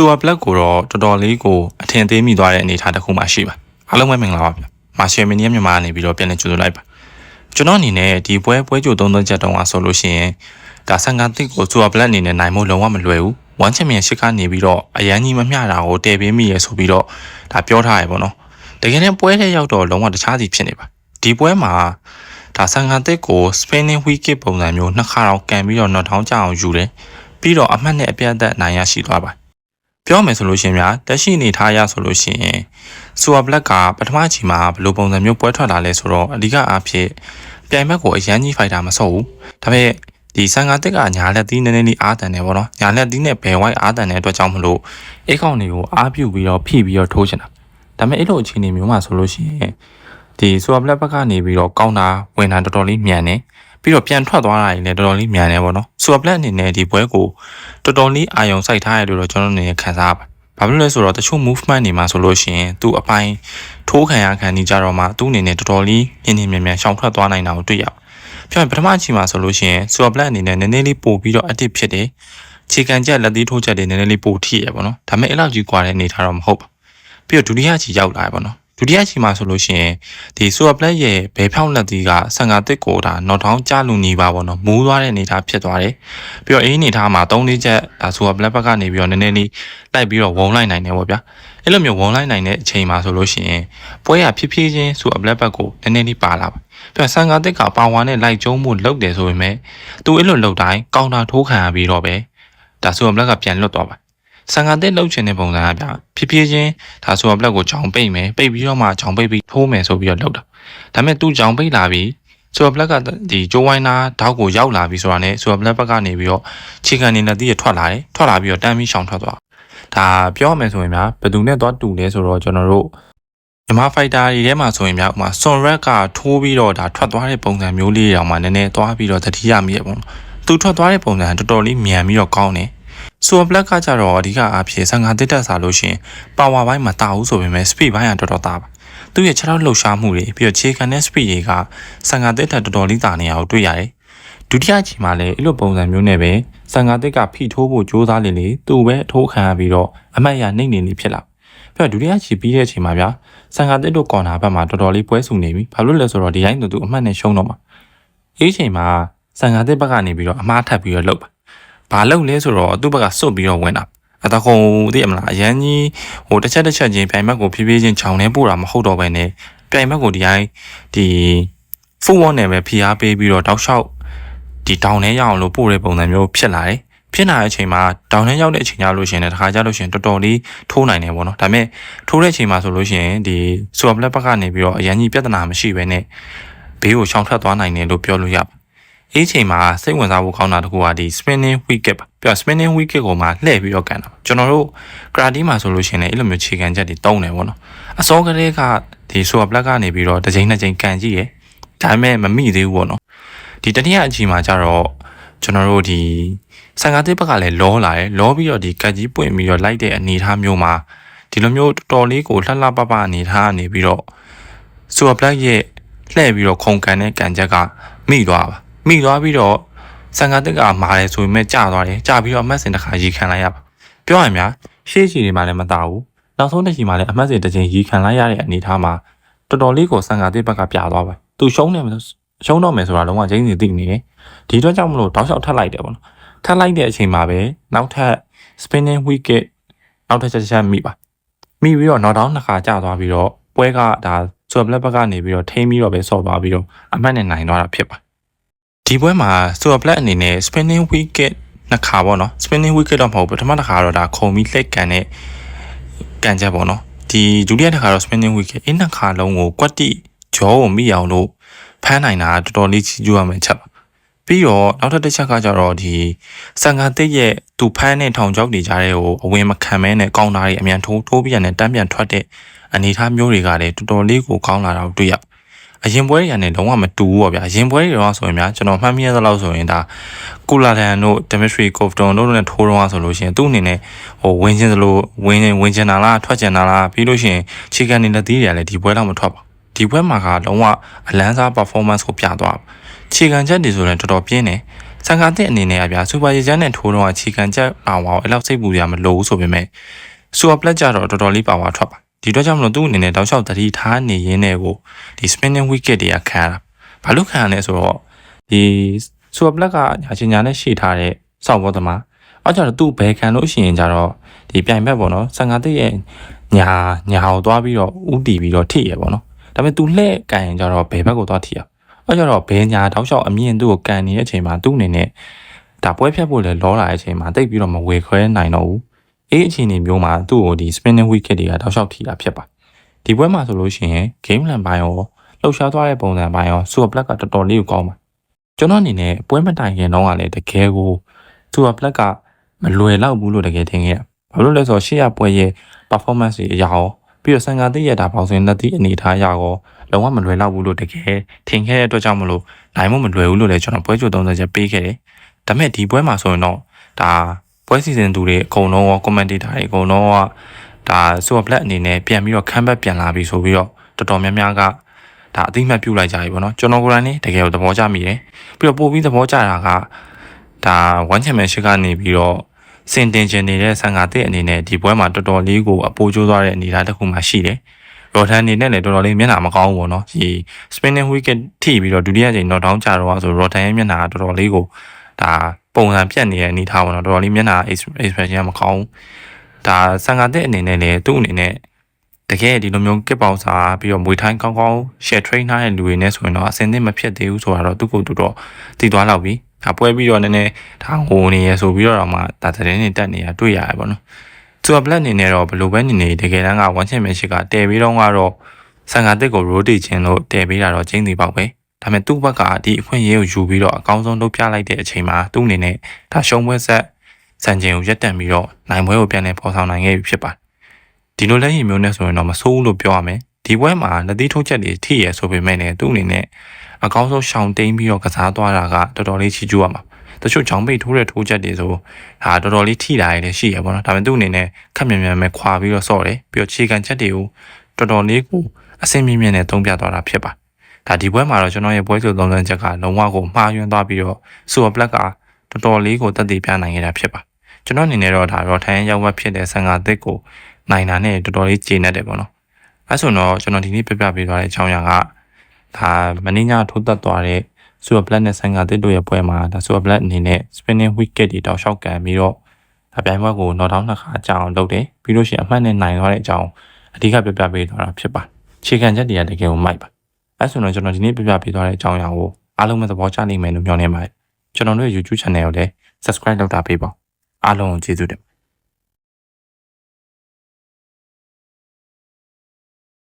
ဆိုဝါဘလက်ကိုတော့တော်တော်လေးကိုအထင်သေးမိသွားတဲ့အနေအထားတစ်ခုမှရှိပါအားလုံးပဲမင်္ဂလာပါဗျမာရှယ်မီနီယမ်မြန်မာကနေပြီးတော့ပြန်လည်ကြိုဆိုလိုက်ပါကျွန်တော်အနေနဲ့ဒီပွဲပွဲကြိုသုံးသုံးချက်တုံးအားဆိုလို့ရှိရင်ဒါဆန်ကန်တစ်ကိုဆိုဝါဘလက်အနေနဲ့နိုင်ဖို့လုံးဝမလွယ်ဘူးဝမ်ချန်ပီယံရှစ်ကနေပြီးတော့အရန်ကြီးမမျှတာကိုတည်ပေးမိရဆိုပြီးတော့ဒါပြောထားရပေါ့နော်တကယ်နဲ့ပွဲထဲရောက်တော့လုံးဝတခြားစီဖြစ်နေပါဒီပွဲမှာဒါဆန်ကန်တစ်ကို spinning wicket ပုံစံမျိုးနှစ်ခါတော့ကန်ပြီးတော့ not down ကြအောင်ယူတယ်ပြီးတော့အမှတ်နဲ့အပြတ်အသက်နိုင်ရရှိသွားပါ ပြောမယ်ဆိုလို့ရှိရင်ဗျာတက်ရှိအနေထားရဆိုလို့ရှိရင်ဆူဝါဘလက်ကပထမချိန်မှာဘယ်လိုပုံစံမျိုးပွဲထွက်လာလဲဆိုတော့အဓိကအားဖြင့်ပြိုင်ဘက်ကိုအရန်ကြီးဖိုက်တာမဆော့ဘူးဒါပေမဲ့ဒီဆန်ကာတက်ကညာလက်သီးနည်းနည်းလေးအားတန်တယ်ပေါ့နော်ညာလက်သီးနဲ့ဘယ်ဝိုက်အားတန်တဲ့အတွက်ကြောင့်မလို့အိတ်ခေါင်တွေကိုအားပြုတ်ပြီးတော့ဖိပြီးတော့ထိုးချင်တာဒါပေမဲ့အဲ့လိုအခြေအနေမျိုးမှာဆိုလို့ရှိရင်ဒီဆူဝါဘလက်ဘက်ကနေပြီးတော့ကောင်းတာဝင်တာတော်တော်လေးမြန်တယ် ပြီးတော့ပြန်ထွက်သွားတာတွေလည်းတော်တော်လေးမြန်နေပါတော့ဆူပလက်အနေနဲ့ဒီပွဲကိုတော်တော်လေးအာရုံစိုက်ထားရလို့တော့ကျွန်တော်အနေနဲ့ခံစားရပါတယ်ဘာဖြစ်လို့လဲဆိုတော့တချို့ movement တွေမှာဆိုလို့ရှိရင်သူ့အပိုင်းထိုးခံရခံနေကြတော့မှသူ့အနေနဲ့တော်တော်လေးညင်ညင်မြန်မြန်ရှောင်ထွက်သွားနိုင်တာကိုတွေ့ရပါတယ်။ပြောရင်ပထမအချိန်မှာဆိုလို့ရှိရင်ဆူပလက်အနေနဲ့နည်းနည်းလေးပို့ပြီးတော့ active ဖြစ်တယ်။ခြေကန်ချက်လက်သေးထိုးချက်တွေနည်းနည်းလေးပို့ထိရပါတော့။ဒါပေမဲ့အဲ့လောက်ကြီးကွာတဲ့အနေထားတော့မဟုတ်ပါဘူး။ပြီးတော့ဒုတိယအချိန်ရောက်လာရပါတော့ ဒုတိယချိန်မှာဆိုလို့ရှိရင်ဒီ super black ရဲ့ဘဲဖြောင်းလက်သီးကဆန်ကာတစ်ကိုဒါ not down ကြလူနေပါပေါ့နော်မူးသွားတဲ့အနေထားဖြစ်သွားတယ်ပြီးတော့အေးအနေထားမှာ3လေးချက်ဒါ super black ဘက်ကနေပြီးတော့နည်းနည်းလေးလိုက်ပြီးတော့ဝုံလိုက်နိုင်တယ်ပေါ့ဗျာအဲ့လိုမျိုးဝုံလိုက်နိုင်တဲ့အချိန်မှာဆိုလို့ရှိရင်ပွဲရဖြည်းဖြည်းချင်း super black ဘက်ကိုနည်းနည်းလေးပါလာပါပြီးတော့ဆန်ကာတစ်ကပါဝါနဲ့လိုက်ကျုံးမှုလုပ်တယ်ဆိုပေမဲ့သူအဲ့လိုလုပ်တိုင်းကောင်တာထိုးခံရပြီးတော့ပဲဒါ super black ကပြန်လွတ်သွားပါ ဆန်ကာတဲ့လှုပ်ချင်တဲ့ပုံစံကဗျာဖြည်းဖြည်းချင်းဒါဆိုတော့ဘလက်ကိုချောင်ပိတ်မယ်ပိတ်ပြီးတော့မှချောင်ပိတ်ပြီးထိုးမယ်ဆိုပြီးတော့လှုပ်တာဒါပေမဲ့သူ့ချောင်ပိတ်လာပြီးဆိုတော့ဘလက်ကဒီဂျိုးဝိုင်းနာဓာတ်ကိုရောက်လာပြီးဆိုတာနဲ့ဆိုတော့ဘလက်ဘက်ကနေပြီးတော့ခြေခံနေနဲ့တည်းရထွက်လာတယ်ထွက်လာပြီးတော့တမ်းပြီးရှောင်ထွက်သွားဒါပြောရမယ်ဆိုရင်ဗျာဘယ်သူနဲ့သွားတူလဲဆိုတော့ကျွန်တော်တို့မြမဖိုက်တာတွေထဲမှာဆိုရင်ဗျာဥမာဆွန်ရက်ကထိုးပြီးတော့ဒါထွက်သွားတဲ့ပုံစံမျိုးလေးတောင်မှနည်းနည်းသွားပြီးတော့သတိရမိရပေါ့နော်သူထွက်သွားတဲ့ပုံစံတော်တော်လေးမြန်ပြီးတော့ကောင်းတယ် ဆိုဘလက်ကကြတော့အဓိကအားဖြင့်55တက်တက်စားလို့ရှင်ပါဝါပိုင်းမတာဘူးဆိုပေမဲ့ speed ဘိုင်းကတော်တော်တာပါသူ့ရဲ့ခြေထောက်လှုပ်ရှားမှုတွေပြီးတော့ခြေခံတဲ့ speed တွေက55တက်တက်တော်တော်လေးတာနေအောင်တွေ့ရတယ်ဒုတိယချိန်မှာလည်းအဲ့လိုပုံစံမျိုးနဲ့ပဲ55တက်ကဖိထိုးဖို့ကြိုးစားနေလေသူ့ပဲအထိုးခံရပြီးတော့အမတ်ရနှိမ့်နေနေဖြစ်လာပြီးတော့ဒုတိယချိန်ပြီးတဲ့အချိန်မှာဗျာ55တက်တို့ကော်နာဘက်မှာတော်တော်လေးပွဲစုနေပြီဘာလို့လဲဆိုတော့ဒီတိုင်းသူအမှတ်နဲ့ရှုံးတော့မှာအေးချိန်မှာ55တက်ဘက်ကနေပြီးတော့အမားထပ်ပြီးတော့လှုပ်ပါ ဘာလုပ်လဲဆိုတော့သူ့ဘက်ကစွတ်ပြီးတော့ဝင်တာအတကုံသိရမလားအရန်ကြီးဟိုတစ်ချက်တစ်ချက်ချင်းပြိုင်ဘက်ကိုဖြည်းဖြည်းချင်းခြောင်နေပို့တာမဟုတ်တော့ဘဲနဲ့ပြိုင်ဘက်ကိုဒီတိုင်းဒီဖူဝွန်နဲ့ပဲဖိအားပေးပြီးတော့တောက်လျှောက်ဒီတောင်ထဲရအောင်လို့ပို့တဲ့ပုံစံမျိုးဖြစ်လာတယ်ဖြစ်လာတဲ့အချိန်မှာတောင်ထဲရောက်တဲ့အချိန်ကျလို့ရှိရင်လည်းတခါကျလို့ရှိရင်တော်တော်လေးထိုးနိုင်တယ်ပေါ့နော်ဒါပေမဲ့ထိုးတဲ့အချိန်မှာဆိုလို့ရှိရင်ဒီဆူပလက်ဘက်ကနေပြီးတော့အရန်ကြီးပြဿနာမရှိဘဲနဲ့ဘေးကိုရှောင်ထွက်သွားနိုင်တယ်လို့ပြောလို့ရပါ အေးချိန်မှာစိတ်ဝင်စားဖို့ကောင်းတာတခုကဒီ spinning wicket ပါပြ spinning wicket ကိုမှလှည့်ပြီးတော့ကန်တာကျွန်တော်တို့ karate မှာဆိုလို့ရှိရင်လည်းအဲ့လိုမျိုးခြေခံချက်တွေတုံးတယ်ပေါ့နော်အစောကလေးကဒီ super black ကနေပြီးတော့တစ်ချိန်နှစ်ချိန်ကန်ကြည့်ရဒါပေမဲ့မမိသေးဘူးပေါ့နော်ဒီတတိယအချိန်မှာကျတော့ကျွန်တော်တို့ဒီဆန်ကားတစ်ဘက်ကလည်းလောလာတယ်လောပြီးတော့ဒီကတ်ကြီးပွင့်ပြီးတော့လိုက်တဲ့အနေအထားမျိုးမှာဒီလိုမျိုးတော်တော်လေးကိုလှလှပပအနေထားကနေပြီးတော့ super black ရဲ့လှည့်ပြီးတော့ခုန်ကန်တဲ့ကန်ချက်ကမိသွားပါ မိသွားပြီးတော့ဆန်ကာတက်ကမာတယ်ဆိုပေမဲ့ကြာသွားတယ်ကြာပြီးတော့အမတ်စင်တစ်ခါရီခံလိုက်ရပါပြောရရင်များရှေ့ချီတွေမှာလည်းမတာဘူးနောက်ဆုံးတစ်ချီမှာလည်းအမတ်စင်တစ်ချိန်ရီခံလိုက်ရတဲ့အနေအထားမှာတော်တော်လေးကိုဆန်ကာတက်ဘက်ကပြသွားပါသူရှုံးနေမယ်ရှုံးတော့မယ်ဆိုတာလုံးဝချင်းစီသိနေတယ်ဒီတော့ကြောင့်မလို့တောက်လျှောက်ထပ်လိုက်တယ်ပေါ့နော်ထပ်လိုက်တဲ့အချိန်မှာပဲနောက်ထပ် spinning wicket နောက်ထပ်ချက်ချက်မိပါမိပြီးတော့ knock down နှစ်ခါကျသွားပြီးတော့ပွဲကဒါဆိုဘလက်ဘက်ကနေပြီးတော့ထိမ့်ပြီးတော့ပဲဆော့သွားပြီးတော့အမှတ်နဲ့နိုင်သွားတာဖြစ်ပါ ဒီပွဲမှာ Super Black အနေနဲ့ spinning wicket နှစ်ခါပေါ့နော် spinning wicket တော့မဟုတ်ဘူးပထမတစ်ခါတော့ဒါခုံပြီးလှည့်ကန်တဲ့ကန်ချက်ပေါ့နော်ဒီဒုတိယတစ်ခါတော့ spinning wicket အင်းနှစ်ခါလုံးကိုကွက်တိဂျောကိုမိအောင်လို့ဖမ်းနိုင်တာတော်တော်လေးချီးကျူးရမယ်ချက်ပါပြီးတော့နောက်ထပ်တစ်ချက်ကကြတော့ဒီစံကာတစ်ရဲ့သူဖမ်းတဲ့ထောင်ချောက်တွေကြားတဲ့ကိုအဝင်မခံမဲနဲ့ကောင်းတာတွေအမြန်ထိုးထိုးပြန်နဲ့တန်းပြန်ထွက်တဲ့အနေအထားမျိုးတွေကလည်းတော်တော်လေးကိုကောင်းလာတာကိုတွေ့ရ အရင်ပွဲတွေကနေလုံးဝမတူဘူးပေါ့ဗျာအရင်ပွဲတွေတော့ဆိုရင်များကျွန်တော်မှတ်မိရသလောက်ဆိုရင်ဒါကူလာတန်တို့ Dimitri Kovton တို့နဲ့ထိုးတော့ဆိုလို့ရှိရင်သူ့အနေနဲ့ဟိုဝင်ချင်းသလိုဝင်ဝင်ချင်တာလားထွက်ချင်တာလားပြီးလို့ရှိရင်ခြေကန်နေတဲ့သီးတွေကလည်းဒီပွဲတော့မထွက်ပါဘူးဒီပွဲမှာကလုံးဝအလန်းစား performance ကိုပြသွားခြေခံချက်တွေဆိုရင်တော်တော်ပြင်းတယ်ဆန်ကာတဲ့အနေနဲ့အပြစူပါရီချမ်းနဲ့ထိုးတော့အခြေခံချက်ပါဝါကိုအဲ့လောက်စိတ်ပူရမလို့ဘူးဆိုပေမဲ့စူပါပလက်ကြတော့တော်တော်လေးပါဝါထွက်ပါ ဒီတော့ကြောင့်မလို့သူ့အနေနဲ့တောက်လျှောက်တတိထားနေရင်းနဲ့ကိုဒီ spinning wicket တွေကခံရတာဘာလို့ခံရလဲဆိုတော့ဒီစူပါပလက်ကညာချင်းညာနဲ့ရှေ့ထားတဲ့စောက်ဘောသမားအဲ့ကြတော့သူ့ဘယ်ခံလို့ရှိရင်ကြတော့ဒီပြိုင်ဘက်ပေါ့နော်ဆန်ကာတဲ့ရဲ့ညာညာကိုသွားပြီးတော့ဥတီပြီးတော့ထိရပေါ့နော်ဒါပေမဲ့ तू လှဲ့ကန်ရင်ကြတော့ဘယ်ဘက်ကိုသွားထိရအဲ့ကြတော့ဘယ်ညာတောက်လျှောက်အမြင့်သူ့ကိုကန်နေတဲ့အချိန်မှာသူ့အနေနဲ့ဒါပွဲဖြတ်ဖို့လဲလောလာတဲ့အချိန်မှာတိတ်ပြီးတော့မဝေခွဲနိုင်တော့ဘူး အေးအချိန်တွေမျိုးမှာသူ့ကိုဒီ spinning wicket တွေကတောက်လျှောက်ထိတာဖြစ်ပါဒီပွဲမှာဆိုလို့ရှိရင် game plan ပိုင်းရောလှုပ်ရှားသွားတဲ့ပုံစံပိုင်းရော super black ကတော်တော်လေးကိုကောင်းပါကျွန်တော်အနေနဲ့ပွဲမတိုင်ခင်တော့ကလည်းတကယ်ကို super black ကမလွယ်တော့ဘူးလို့တကယ်ထင်ခဲ့ရဘာလို့လဲဆိုတော့ရှေ့ရပွဲရဲ့ performance တွေအရာရောပြီးတော့ဆန်ကာတိရတာပေါင်းစင်လက်သည့်အနေထားအရာရောလုံးဝမလွယ်တော့ဘူးလို့တကယ်ထင်ခဲ့တဲ့အတွက်ကြောင့်မလို့နိုင်မမလွယ်ဘူးလို့လည်းကျွန်တော်ပွဲကြို30ချက်ပေးခဲ့တယ်ဒါပေမဲ့ဒီပွဲမှာဆိုရင်တော့ဒါ ပွဲစီစဉ်သူတွေအကုန်လုံးရော commentator တွေအကုန်လုံးကဒါ super black အနေနဲ့ပြန်ပြီးတော့ comeback ပြန်လာပြီဆိုပြီးတော့တော်တော်များများကဒါအသိမှတ်ပြုလိုက်ကြပြီပေါ့နော်ကျွန်တော်ကိုယ်တိုင်နေတကယ်ကိုသဘောကျမိတယ်ပြီးတော့ပို့ပြီးသဘောကျတာကဒါ1 championship ကနေပြီးတော့စင်တင်ကျင်နေတဲ့ဆန်ကာတဲ့အနေနဲ့ဒီပွဲမှာတော်တော်လေးကိုအပိုးကျိုးသွားတဲ့အနေအထားတစ်ခုမှရှိတယ်ရော်ထန်အနေနဲ့လည်းတော်တော်လေးမျက်နှာမကောင်းဘူးပေါ့နော်ဒီ spinning wicket ထိပြီးတော့ဒုတိယချိန် knock down ကြတော့ဆိုရော်ထန်ရဲ့မျက်နှာကတော်တော်လေးကိုဒါ ပုံစံပြတ်နေတဲ့အနေအထားပေါ့နော်တော်တော်လေးမျက်နှာ expression ကမကောင်းဘူးဒါဆန်ကာတဲ့အနေနဲ့လည်းသူ့အနေနဲ့တကယ်ဒီလိုမျိုးကစ်ပေါင်စားပြီးတော့မွေထိုင်းကောင်းကောင်း share train ထားတဲ့လူတွေနဲ့ဆိုရင်တော့အစင်းသင့်မဖြစ်သေးဘူးဆိုတာတော့သူ့ကိုယ်သူတော့တည်သွားလောက်ပြီဒါပွဲပြီးတော့နည်းနည်းဒါဟိုနေရဆိုပြီးတော့မှဒါသတင်းတွေတက်နေတာတွေ့ရတယ်ပေါ့နော်သူက black အနေနဲ့တော့ဘယ်လိုပဲနေနေတကယ်တမ်းက1 championship ကတဲပြီးတော့ကတော့ဆန်ကာတစ်ကို rotate ခြင်းလို့တဲပေးတာတော့ကျင်းစီပေါက်ပဲ ဒါပေမဲ့သူ့ဘက်ကဒီအခွင့်အရေးကိုယူပြီးတော့အကောင်းဆုံးလုပ်ပြလိုက်တဲ့အချိန်မှာသူ့အနေနဲ့ဒါရှုံးပွဲဆက်စံချိန်ကိုရက်တန့်ပြီးတော့နိုင်ပွဲကိုပြန်လည်ပေါ်ဆောင်နိုင်ခဲ့ပြီဖြစ်ပါတယ်ဒီလိုလက်ရည်မျိုးနဲ့ဆိုရင်တော့မဆိုးဘူးလို့ပြောရမယ်ဒီပွဲမှာလက်သီးထိုးချက်တွေထိရဆိုပေမဲ့လည်းသူ့အနေနဲ့အကောင်းဆုံးရှောင်တိန်ပြီးတော့ကစားသွားတာကတော်တော်လေးချီးကျူးရမှာတချို့ချောင်းပိတ်ထိုးတဲ့ထိုးချက်တွေဆိုဟာတော်တော်လေးထိတာရည်လည်းရှိရပါတော့ဒါပေမဲ့သူ့အနေနဲ့ခက်မြန်မြန်ပဲခွာပြီးတော့ဆော့တယ်ပြီးတော့ခြေကန်ချက်တွေကိုတော်တော်လေးကိုအဆင်မြင့်မြင့်နဲ့သုံးပြသွားတာဖြစ်ပါ ဒါဒီပွဲမှာတော့ကျွန်တော်ရဲ့ပွဲစုံသုံးသပ်ချက်ကလုံးဝကိုမှားယွင်းသွားပြီးတော့စူပါပလက်ကတော်တော်လေးကိုတက်တည်ပြနိုင်ခဲ့တာဖြစ်ပါကျွန်တော်အနေနဲ့တော့ဒါတော့ထိုင်းရောက်ဝက်ဖြစ်တဲ့ဆန်ကာသစ်ကိုနိုင်တာနဲ့တော်တော်လေးကျေနပ်တယ်ပေါ့နော်အဲဆိုတော့ကျွန်တော်ဒီနေ့ပြပြပေးသွားတဲ့အကြောင်းအရာကဒါမင်းညထိုးတက်သွားတဲ့ Super Black နဲ့ဆန်ကာတစ်တို့ရဲ့ပွဲမှာဒါ Super Black အနေနဲ့ spinning wicket တွေတောက်လျှောက်ကန်ပြီးတော့ဒါပြိုင်ပွဲကို knock down နှစ်ခါကြာအောင်လုပ်တယ်ပြီးလို့ရှိရင်အမှတ်နဲ့နိုင်သွားတဲ့အကြောင်းအဓိကပြပြပေးသွားတာဖြစ်ပါခြေခံချက်တွေကတကယ်ကိုမိုက်ပါ အဲဆိုတော့ကျွန်တော်ဒီနေ့ပြပြပေးသွားတဲ့အကြောင်းအရာကိုအားလုံးပဲသဘောကျနိုင်မယ်လို့မျှော်လင့်ပါတယ်ကျွန်တော်တို့ရဲ့ YouTube channel ကိုလည်း subscribe လုပ်တာပေးပါအားလုံးကိုကျေးဇူးတင်